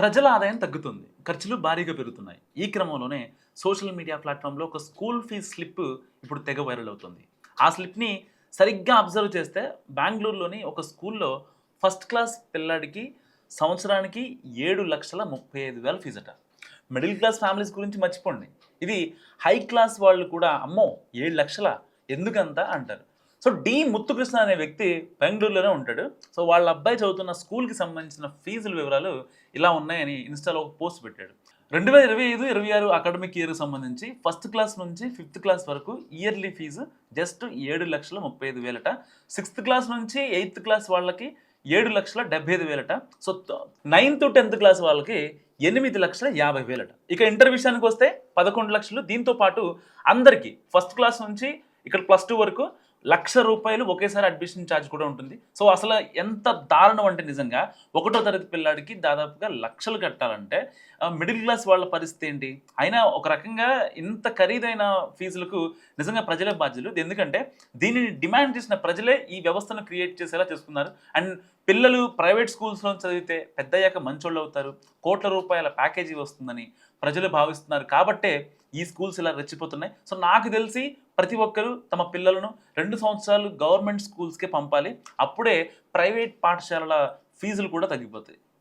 ప్రజల ఆదాయం తగ్గుతుంది. ఖర్చులు భారీగా పెరుగుతున్నాయి. ఈ క్రమంలోనే సోషల్ మీడియా ప్లాట్ఫామ్లో ఒక స్కూల్ ఫీజు స్లిప్ ఇప్పుడు తెగ వైరల్ అవుతుంది. ఆ స్లిప్ని సరిగ్గా అబ్జర్వ్ చేస్తే బెంగళూరులోని ఒక స్కూల్లో ఫస్ట్ క్లాస్ పిల్లాడికి సంవత్సరానికి ఏడు లక్షల ముప్పై ఐదు వేల ఫీజట. మిడిల్ క్లాస్ ఫ్యామిలీస్ గురించి మర్చిపోండి. ఇది హై క్లాస్ వాళ్ళు కూడా అమ్మో ఏడు లక్షల? ఎందుకంత? అంటారు. సో డి ముత్తుకృష్ణ అనే వ్యక్తి బెంగళూరులోనే ఉంటాడు. సో వాళ్ళ అబ్బాయి చదువుతున్న స్కూల్కి సంబంధించిన ఫీజుల వివరాలు ఇలా ఉన్నాయని ఇన్స్టాలో ఒక పోస్ట్ పెట్టాడు. రెండు వేల ఇరవై ఐదు ఇరవై ఆరు అకాడమిక్ ఇయర్కి సంబంధించి ఫస్ట్ క్లాస్ నుంచి ఫిఫ్త్ క్లాస్ వరకు ఇయర్లీ ఫీజు జస్ట్ ఏడు లక్షల ముప్పై ఐదు వేలట. సిక్స్త్ క్లాస్ నుంచి ఎయిత్ క్లాస్ వాళ్ళకి ఏడు లక్షల డెబ్బై ఐదు వేలట. సో నైన్త్ టెన్త్ క్లాస్ వాళ్ళకి ఎనిమిది లక్షల యాభై వేలట. ఇక ఇంటర్ విషయానికి వస్తే పదకొండు లక్షలు. దీంతో పాటు అందరికీ ఫస్ట్ క్లాస్ నుంచి ఇక్కడ ప్లస్ టూ వరకు లక్ష రూపాయలు ఒకేసారి అడ్మిషన్ ఛార్జ్ కూడా ఉంటుంది. సో అసలు ఎంత దారుణం అంటే నిజంగా ఒకటో తరగతి పిల్లాడికి దాదాపుగా లక్షలు కట్టాలంటే మిడిల్ క్లాస్ వాళ్ళ పరిస్థితి ఏంటి? అయినా ఒక రకంగా ఇంత ఖరీదైన ఫీజులకు నిజంగా ప్రజలే బాధ్యులు. ఎందుకంటే దీనిని డిమాండ్ చేసిన ప్రజలే ఈ వ్యవస్థను క్రియేట్ చేసేలా చేసుకున్నారు. అండ్ పిల్లలు ప్రైవేట్ స్కూల్స్లో చదివితే పెద్దయ్యాక మంచోళ్ళు అవుతారు. కోట్ల రూపాయల ప్యాకేజీ వస్తుందని ప్రజలు భావిస్తున్నారు. కాబట్టే ఈ స్కూల్స్ ఇలా రెచ్చిపోతున్నాయి. సో నాకు తెలిసి ప్రతి ఒక్కరూ తమ పిల్లలను రెండు సంవత్సరాలు గవర్నమెంట్ స్కూల్స్కే పంపాలి. అప్పుడే ప్రైవేట్ పాఠశాలల ఫీజులు కూడా తగ్గిపోతాయి.